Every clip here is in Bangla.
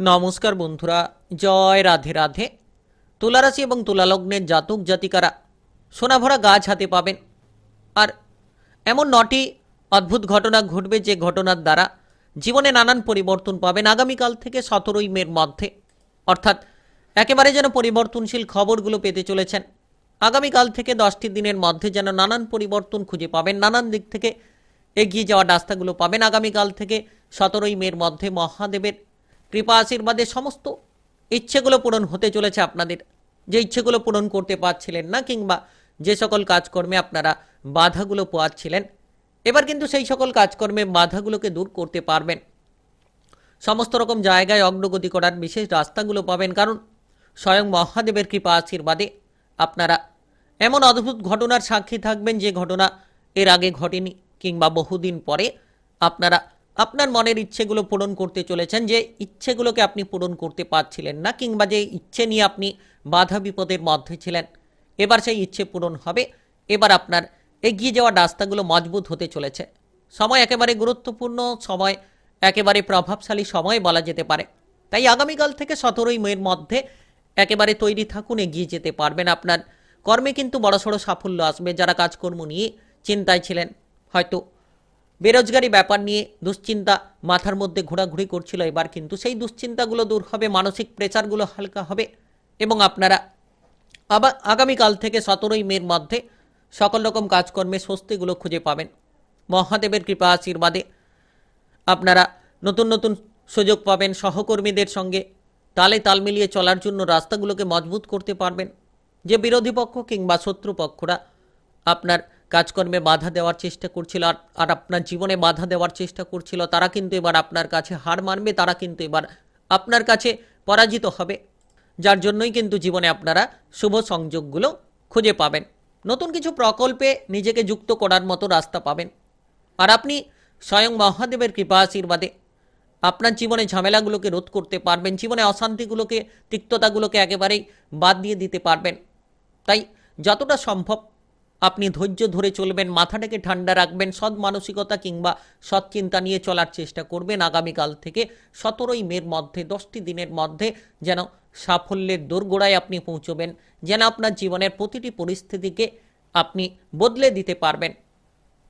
নমস্কার বন্ধুরা, জয় রাধে রাধে। তুলারাশি এবং তুলালগ্নের জাতক জাতিকারা সোনাভরা গাছ হাতে পাবেন। আর এমন নটি অদ্ভুত ঘটনা ঘটবে যে ঘটনার দ্বারা জীবনে নানান পরিবর্তন পাবেন আগামীকাল থেকে সতেরোই মের মধ্যে। অর্থাৎ একেবারে যেন পরিবর্তনশীল খবরগুলো পেতে চলেছেন। আগামীকাল থেকে দশটি দিনের মধ্যে যেন নানান পরিবর্তন খুঁজে পাবেন, নানান দিক থেকে এগিয়ে যাওয়ার রাস্তাগুলো পাবেন। আগামীকাল থেকে সতেরোই মের মধ্যে মহাদেবের কৃপা আশীর্বাদে সমস্ত ইচ্ছেগুলো পূরণ হতে চলেছে আপনাদের। যে ইচ্ছেগুলো পূরণ করতে পারছিলেন না কিংবা যে সকল কাজকর্মে আপনারা বাধাগুলো পোয়াচ্ছিলেন, এবার কিন্তু সেই সকল কাজকর্মে বাধাগুলোকে দূর করতে পারবেন। সমস্ত রকম জায়গায় অগ্রগতি করার বিশেষ রাস্তাগুলো পাবেন, কারণ স্বয়ং মহাদেবের কৃপা আশীর্বাদে আপনারা এমন অদ্ভুত ঘটনার সাক্ষী থাকবেন যে ঘটনা এর আগে ঘটেনি কিংবা বহুদিন পরে আপনারা আপনার মনের ইচ্ছেগুলো পূরণ করতে চলেছেন যে ইচ্ছেগুলোকে আপনি পূরণ করতে পারছিলেন না, কিংবা যে ইচ্ছে নিয়ে আপনি বাধা বিপদের মধ্যে ছিলেন, এবার সেই ইচ্ছে পূরণ হবে, এবার আপনার এগিয়ে যাওয়ার রাস্তাগুলো মজবুত হতে চলেছে। সময় একেবারে গুরুত্বপূর্ণ, সময় একেবারে প্রভাবশালী সময় বলা যেতে পারে। তাই আগামীকাল থেকে সতেরোই মের মধ্যে একেবারে তৈরি থাকুন, এগিয়ে যেতে পারবেন আপনার কর্মে কিন্তু বড়সড় সাফল্য আসবে। যারা কাজকর্ম নিয়ে চিন্তায় ছিলেন, হয়তো বেরোজগারি ব্যাপার নিয়ে দুশ্চিন্তা মাথার মধ্যে ঘোরাঘুরি করছিল এবার, কিন্তু সেই দুশ্চিন্তাগুলো দূর হবে, মানসিক প্রেচারগুলো হালকা হবে এবং আপনারা আবার আগামীকাল থেকে সতেরোই মের মধ্যে সকল রকম কাজকর্মে স্বস্তিগুলো খুঁজে পাবেন। মহাদেবের কৃপা আশীর্বাদে আপনারা নতুন নতুন সুযোগ পাবেন, সহকর্মীদের সঙ্গে তালে তাল মিলিয়ে চলার জন্য রাস্তাগুলোকে মজবুত করতে পারবেন। যে বিরোধী পক্ষ কিংবা শত্রুপক্ষরা আপনার কাজকর্মে বাধা দেওয়ার চেষ্টা করছিল আর আপনার জীবনে বাধা দেওয়ার চেষ্টা করছিল, তারা কিন্তু এবার আপনার কাছে হার মানবে, তারা কিন্তু এবার আপনার কাছে পরাজিত হবে। যার জন্যই কিন্তু জীবনে আপনারা শুভ সংযোগগুলো খুঁজে পাবেন। নতুন কিছু প্রকল্পে নিজেকে যুক্ত করার মতো রাস্তা পাবেন। আর আপনি স্বয়ং মহাদেবের কৃপা আশীর্বাদে আপনার জীবনে ঝামেলাগুলোকে রোধ করতে পারবেন, জীবনে অশান্তিগুলোকে, তিক্ততাগুলোকে একেবারেই বাদ দিয়ে দিতে পারবেন। তাই যতটা সম্ভব আপনি ধৈর্য ধরে চলবেন, মাথাটাকে ঠান্ডা রাখবেন, সৎ মানসিকতা কিংবা সৎ চিন্তা নিয়ে চলার চেষ্টা করবেন। আগামীকাল থেকে সতেরোই মের মধ্যে, দশটি দিনের মধ্যে যেন সাফল্যের দোরগোড়ায় আপনি পৌঁছবেন, যেন আপনার জীবনের প্রতিটি পরিস্থিতিকে আপনি বদলে দিতে পারবেন।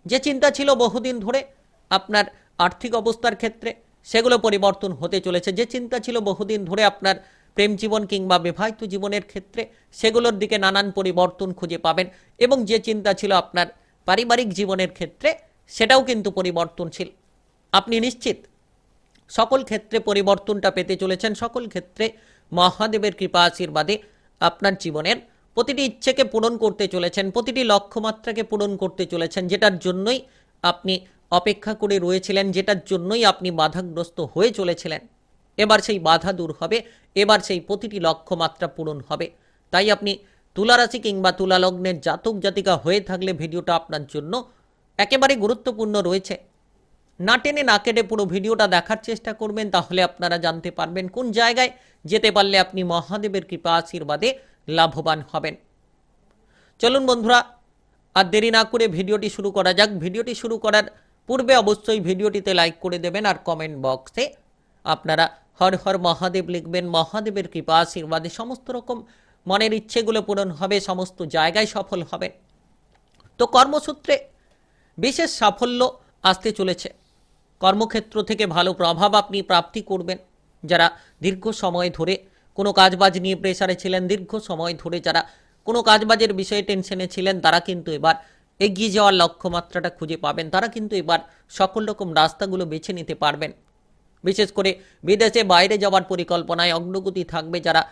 যে চিন্তা ছিল বহুদিন ধরে আপনার আর্থিক অবস্থার ক্ষেত্রে, সেগুলো পরিবর্তন হতে চলেছে। যে চিন্তা ছিল বহুদিন ধরে আপনার প্রেম জীবন কিংবা বিবাহিত জীবনের ক্ষেত্রে সেগুলোর দিকে নানান পরিবর্তন খুঁজে পাবেন এবং যে চিন্তা ছিল আপনার পারিবারিক জীবনের ক্ষেত্রে সেটাও কিন্তু পরিবর্তনশীল। আপনি নিশ্চিত সকল ক্ষেত্রে পরিবর্তনটা পেতে চলেছেন, সকল ক্ষেত্রে মহাদেবের কৃপা আশীর্বাদে আপনার জীবনের প্রতিটি ইচ্ছেকে পূরণ করতে চলেছেন, প্রতিটি লক্ষ্যমাত্রাকে পূরণ করতে চলেছেন, যেটার জন্যই আপনি অপেক্ষা করে রয়েছিলেন, যেটার জন্যই আপনি বাধাগ্রস্ত হয়ে চলেছিলেন। এবার সেই বাধা দূর হবে, এবার সেই প্রতিটি লক্ষ্যমাত্রা পূরণ হবে। তাই আপনি তুলারাশি কিংবা তুলালগ্নের জাতক জাতিকা হয়ে থাকলে ভিডিওটা আপনার জন্য একেবারে গুরুত্বপূর্ণ রয়েছে। না টেনে না কেটে পুরো ভিডিওটা দেখার চেষ্টা করবেন, তাহলে আপনারা জানতে পারবেন কোন জায়গায় যেতে পারলে আপনি মহাদেবের কৃপা আশীর্বাদে লাভবান হবেন। চলুন বন্ধুরা, আর দেরি না করে ভিডিওটি শুরু করা যাক। ভিডিওটি শুরু করার পূর্বে অবশ্যই ভিডিওটিতে লাইক করে দেবেন আর কমেন্ট বক্সে আপনারা হর হর মহাদেব লিখবেন, মহাদেবের কৃপা, আশীর্বাদে সমস্ত রকম মনের ইচ্ছেগুলো পূরণ হবে, সমস্ত জায়গায় সফল হবে। তো কর্মসূত্রে বিশেষ সাফল্য আসতে চলেছে। কর্মক্ষেত্র থেকে ভালো প্রভাব আপনি প্রাপ্তি করবেন। যারা দীর্ঘ সময় ধরে কোনো কাজবাজ নিয়ে প্রেসারে ছিলেন, দীর্ঘ সময় ধরে যারা কোনো কাজবাজের বিষয়ে টেনশনে ছিলেন, তারা কিন্তু এবার এগিয়ে যাওয়ার লক্ষ্যমাত্রাটা খুঁজে পাবেন। তারা কিন্তু এবার সকল রকম রাস্তাগুলো বেছে নিতে পারবেন। বিশেষ করে বিদেশে বাইরে যাওয়ার পরিকল্পনায় অগ্রগতি থাকবে যারা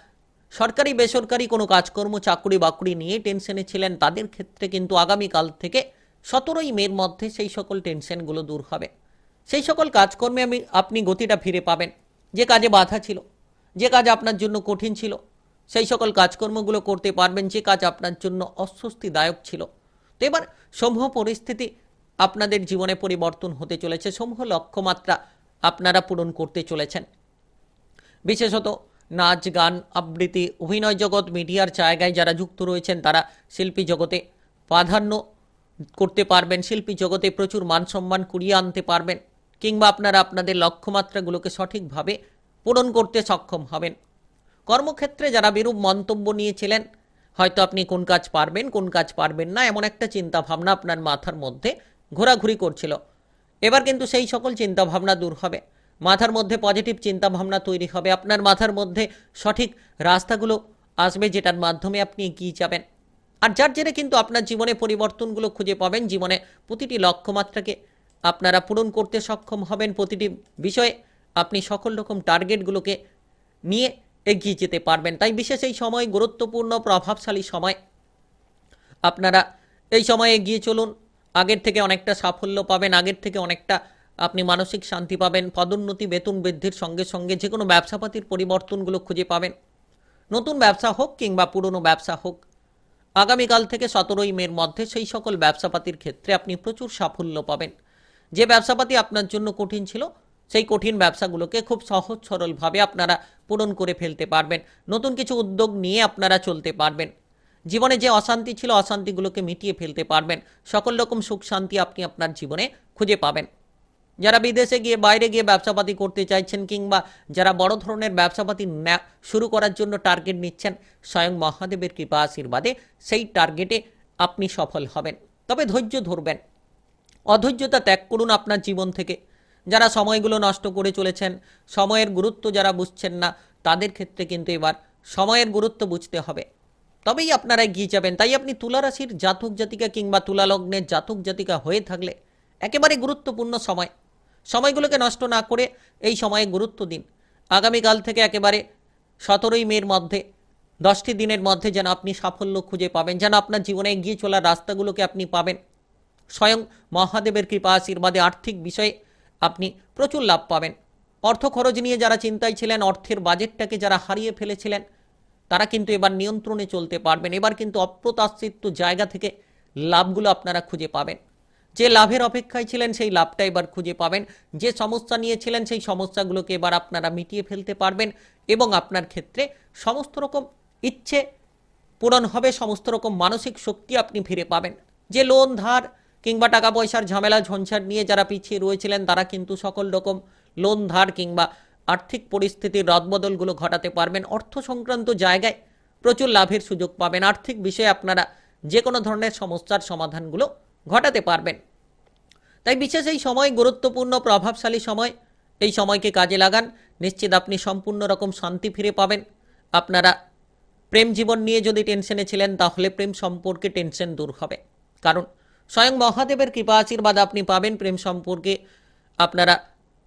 সরকারি, বেসরকারি কোনো কাজকর্ম, চাকরি বাকরি নিয়ে টেনশনে ছিলেন, তাদের ক্ষেত্রে কিন্তু আগামীকাল থেকে সতেরোই মের মধ্যে সেই সকল টেনশনগুলো দূর হবে। সেই সকল কাজকর্মে আমি, আপনি গতিটা ফিরে পাবেন। যে কাজে বাধা ছিল, যে কাজ আপনার জন্য কঠিন ছিল, সেই সকল কাজকর্মগুলো করতে পারবেন, যে কাজ আপনার জন্য অস্বস্তিদায়ক ছিল। তো এবার সমূহ পরিস্থিতি আপনাদের জীবনে পরিবর্তন হতে চলেছে। সমূহ লক্ষ্যমাত্রা আপনারা পূরণ করতে চলেছেন। বিশেষত নাচ, গান, আবৃত্তি, অভিনয় জগৎ, মিডিয়ার জায়গায় যারা যুক্ত রয়েছেন, তারা শিল্পী জগতে প্রাধান্য করতে পারবেন, শিল্পী জগতে প্রচুর মান সম্মান কুড়িয়ে আনতে পারবেন, কিংবা আপনারা আপনাদের লক্ষ্যমাত্রাগুলোকে সঠিকভাবে পূরণ করতে সক্ষম হবেন। কর্মক্ষেত্রে যারা বিরূপ মন্তব্য নিয়েছিলেন, হয়তো আপনি কোন কাজ পারবেন, কোন কাজ পারবেন না, এমন একটা চিন্তা ভাবনা আপনার মাথার মধ্যে ঘোরাঘুরি করছিল। এবার কিন্তু সেই সকল চিন্তা ভাবনা দূর হবে। মাথার মধ্যে পজিটিভ চিন্তা ভাবনা তৈরি হবে। আপনার মাথার মধ্যে সঠিক রাস্তাগুলো আসবে যেটার মাধ্যমে আপনি এগিয়ে যাবেন। আর যার জেরে কিন্তু আপনার জীবনে পরিবর্তনগুলো খুঁজে পাবেন। জীবনে প্রতিটি লক্ষ্যমাত্রাকে আপনারা পূরণ করতে সক্ষম হবেন। প্রতিটি বিষয়ে আপনি সকল রকম টার্গেটগুলোকে নিয়ে এগিয়ে যেতে পারবেন। তাই বিশেষ এই সময় গুরুত্বপূর্ণ, প্রভাবশালী সময়। আপনারা এই সময়ে এগিয়ে চলুন। আগের থেকে অনেকটা সাফল্য পাবেন, আগের থেকে অনেকটা আপনি মানসিক শান্তি পাবেন, পদোন্নতি, বেতন বৃদ্ধির সঙ্গে সঙ্গে যে কোনো ব্যবসাপাতির পরিবর্তনগুলো খুঁজে পাবেন। নতুন ব্যবসা হোক কিংবা পুরনো ব্যবসা হোক, আগামীকাল থেকে সতেরোই মের মধ্যে সেই সকল ব্যবসাপাতির ক্ষেত্রে আপনি প্রচুর সাফল্য পাবেন। যে ব্যবসাপাতি আপনার জন্য কঠিন ছিল, সেই কঠিন ব্যবসাগুলোকে খুব সহজ সরলভাবে আপনারা পূরণ করে ফেলতে পারবেন। নতুন কিছু উদ্যোগ নিয়ে আপনারা চলতে পারবেন। জীবনে যে অশান্তি ছিল, অশান্তিগুলোকে মিটিয়ে ফেলতে পারবেন। সকল রকম সুখ শান্তি আপনি আপনার জীবনে খুঁজে পাবেন। যারা বিদেশে গিয়ে, বাইরে গিয়ে ব্যবসাপাতি করতে চাইছেন কিংবা যারা বড় ধরনের ব্যবসাপাতি শুরু করার জন্য টার্গেট নিচ্ছেন, স্বয়ং মহাদেবের কৃপা আশীর্বাদে সেই টার্গেটে আপনি সফল হবেন। তবে ধৈর্য ধরবেন। অধৈর্যতা ত্যাগ করুন আপনার জীবন থেকে। যারা সময়গুলো নষ্ট করে চলেছেন, সময়ের গুরুত্ব যারা বুঝছেন না, তাদের ক্ষেত্রে কিন্তু এবার সময়ের গুরুত্ব বুঝতে হবে। তবেই আপনারা এগিয়ে যাবেন। তাই আপনি তুলা রাশির জাতক জাতিকা কিংবা তুলা লগ্নের জাতক জাতিকা হয়ে থাকলে একেবারে গুরুত্বপূর্ণ সময়। সময়গুলোকে নষ্ট না করে এই সময়ে গুরুত্ব দিন। আগামীকাল থেকে একেবারে সতেরোই মের মধ্যে, দশটি দিনের মধ্যে যেন আপনি সাফল্য খুঁজে পাবেন, যেন আপনার জীবনে এগিয়ে চলার রাস্তাগুলোকে আপনি পাবেন। স্বয়ং মহাদেবের কৃপা আশীর্বাদে আর্থিক বিষয়ে আপনি প্রচুর লাভ পাবেন। অর্থ খরচ নিয়ে যারা চিন্তায় ছিলেন, অর্থের বাজেটটাকে যারা হারিয়ে ফেলেছিলেন তারা কিন্তু এবার নিয়ন্ত্রণে চলতে পারবেন। এবার কিন্তু অপ্রত্যাশিত জায়গা থেকে লাভগুলো আপনারা খুঁজে পাবেন। যে লাভের অপেক্ষায় ছিলেন, সেই লাভটা এবার খুঁজে পাবেন। যে সমস্যা নিয়েছিলেন সেই সমস্যাগুলোকে এবার আপনারা মিটিয়ে ফেলতে পারবেন এবং আপনার ক্ষেত্রে সমস্ত রকম ইচ্ছে পূরণ হবে, সমস্ত রকম মানসিক শক্তি আপনি ফিরে পাবেন। যে লোন, ধার কিংবা টাকা পয়সার ঝামেলা, ঝঞ্ঝাট নিয়ে যারা পিছিয়ে রয়েছিলেন, তারা কিন্তু সকল রকম লোন, ধার কিংবা আর্থিক পরিস্থিতির রদবদলগুলো ঘটাতে পারবেন অর্থ সংক্রান্ত জায়গায় প্রচুর লাভের সুযোগ পাবেন। আর্থিক বিষয়ে আপনারা যে কোনো ধরনের সমস্যার সমাধানগুলো ঘটাতে পারবেন। তাই বিশেষ এই সময় গুরুত্বপূর্ণ, প্রভাবশালী সময়। এই সময়কে কাজে লাগান। নিশ্চিত আপনি সম্পূর্ণ রকম শান্তি ফিরে পাবেন। আপনারা প্রেম জীবন নিয়ে যদি টেনশনে ছিলেন, তাহলে প্রেম সম্পর্কে টেনশন দূর হবে। কারণ স্বয়ং মহাদেবের কৃপা আশীর্বাদ আপনি পাবেন প্রেম সম্পর্কে। আপনারা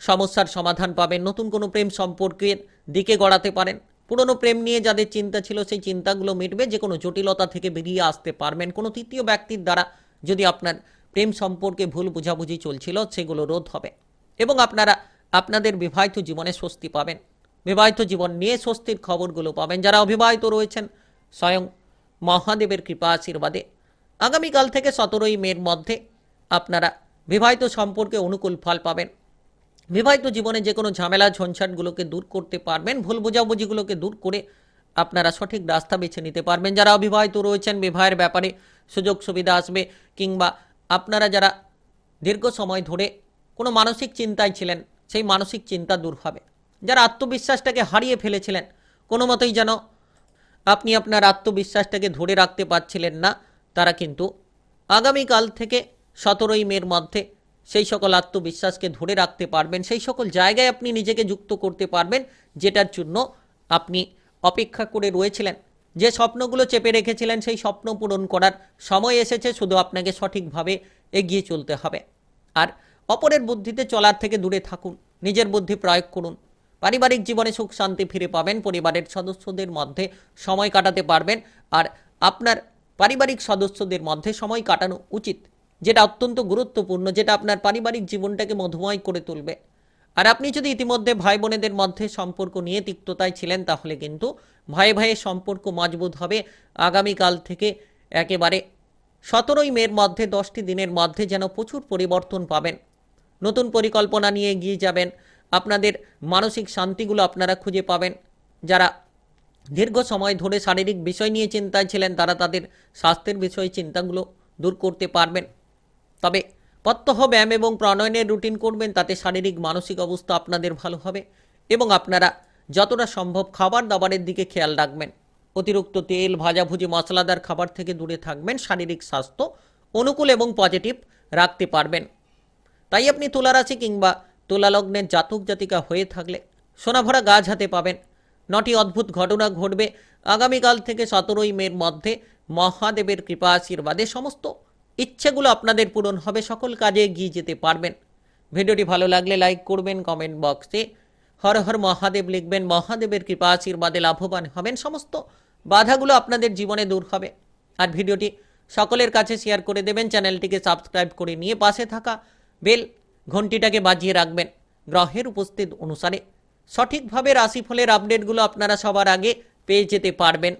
সমস্যার সমাধান পাবেন। নতুন কোনো প্রেম সম্পর্কের দিকে গড়াতে পারেন। পুরনো প্রেম নিয়ে যাদের চিন্তা ছিল, সেই চিন্তাগুলো মিটবে। যে কোনো জটিলতা থেকে বেরিয়ে আসতে পারবেন। কোনো তৃতীয় ব্যক্তির দ্বারা যদি আপনার প্রেম সম্পর্কে ভুল বোঝাবুঝি চলছিল, সেগুলো রোধ হবে। এবং আপনারা, আপনাদের বিবাহিত জীবনে স্বস্তি পাবেন। বিবাহিত জীবন নিয়ে স্বস্তির খবরগুলো পাবেন। যারা অবিবাহিত রয়েছেন, স্বয়ং মহাদেবের কৃপা আশীর্বাদে। আগামীকাল থেকে সতেরোই মের মধ্যে আপনারা বিবাহিত সম্পর্কে অনুকূল ফল পাবেন। বিবাহিত জীবনে যে কোনো ঝামেলা ঝঞ্ঝাটগুলোকে দূর করতে পারবেন, ভুল বোঝাবুঝিগুলোকে দূর করে আপনারা সঠিক রাস্তা বেছে নিতে পারবেন। যারা অবিবাহিত রয়েছেন, বিবাহের ব্যাপারে সুযোগ সুবিধা আসবে কিংবা আপনারা যারা দীর্ঘ সময় ধরে কোনো মানসিক চিন্তায় ছিলেন, সেই মানসিক চিন্তা দূর হবে। যারা আত্মবিশ্বাসটাকে হারিয়ে ফেলেছিলেন, কোনো মতেই যেন আপনি আপনার আত্মবিশ্বাসটাকে ধরে রাখতে পারছিলেন না, তারা কিন্তু আগামীকাল থেকে সতেরোই মের মধ্যে সেই সকল আত্মবিশ্বাসকে ধরে রাখতে পারবেন, সেই সকল জায়গায় আপনি নিজেকে যুক্ত করতে পারবেন, যেটার জন্য আপনি অপেক্ষা করে রয়েছিলেন। যে স্বপ্নগুলো চেপে রেখেছিলেন, সেই স্বপ্ন পূরণ করার সময় এসেছে, শুধু আপনাকে সঠিকভাবে এগিয়ে চলতে হবে। আর অপরের বুদ্ধিতে চলার থেকে দূরে থাকুন, নিজের বুদ্ধি প্রয়োগ করুন। পারিবারিক জীবনে সুখ, শান্তি ফিরে পাবেন, পরিবারের সদস্যদের মধ্যে সময় কাটাতে পারবেন, আর আপনার পারিবারিক সদস্যদের মধ্যে সময় কাটানো উচিত। যেটা অত্যন্ত গুরুত্বপূর্ণ, যেটা আপনার পারিবারিক জীবনটাকে মধুময় করে তুলবে। আর আপনি যদি ইতিমধ্যে ভাই বোনেদের মধ্যে সম্পর্ক নিয়ে তিক্ততায় ছিলেন, তাহলে কিন্তু ভাই ভাইয়ের সম্পর্ক মজবুত হবে। আগামীকাল থেকে একেবারে সতেরোই মের মধ্যে, দশটি দিনের মধ্যে যেন প্রচুর পরিবর্তন পাবেন। নতুন পরিকল্পনা নিয়ে এগিয়ে যাবেন। আপনাদের মানসিক শান্তিগুলো আপনারা খুঁজে পাবেন। যারা দীর্ঘ সময় ধরে শারীরিক বিষয় নিয়ে চিন্তায় ছিলেন, তারা তাদের স্বাস্থ্যের বিষয়ে চিন্তাগুলো দূর করতে পারবেন। তবে প্রত্যহ ব্যায়াম এবং প্রণয়নের রুটিন করবেন, তাতে শারীরিক, মানসিক অবস্থা আপনাদের ভালো হবে এবং আপনারা যতটা সম্ভব খাবার দাবারের দিকে খেয়াল রাখবেন। অতিরিক্ত তেল, ভাজাভুজি, মশলাদার খাবার থেকে দূরে থাকবেন, শারীরিক স্বাস্থ্য অনুকূল এবং পজিটিভ রাখতে পারবেন। তাই আপনি তুলা রাশি কিংবা তুলা লগ্নের জাতক জাতিকা হয়ে থাকলে সোনাভরা গাছ হাতে পাবেন। নটি অদ্ভুত ঘটনা ঘটবে আগামীকাল থেকে সতেরোই মের মধ্যে। মহাদেবের কৃপা, আশীর্বাদে সমস্ত ইচ্ছেগুলো আপনাদের পূরণ হবে, সকল কাজে এগিয়ে যেতে পারবেন। ভিডিওটি ভালো লাগলে লাইক করবেন, কমেন্ট বক্সে হর হর মহাদেব লিখবেন, মহাদেবের কৃপা আশীর্বাদে লাভবান হবেন, সমস্ত বাধাগুলো আপনাদের জীবনে দূর হবে। আর ভিডিওটি সকলের কাছে শেয়ার করে দেবেন, চ্যানেলটিকে সাবস্ক্রাইব করে নিয়ে পাশে থাকা বেল ঘন্টিটাকে বাজিয়ে রাখবেন গ্রহের উপস্থিত অনুসারে। সঠিকভাবে রাশিফলের আপডেটগুলো আপনারা সবার আগে পেয়ে যেতে পারবেন।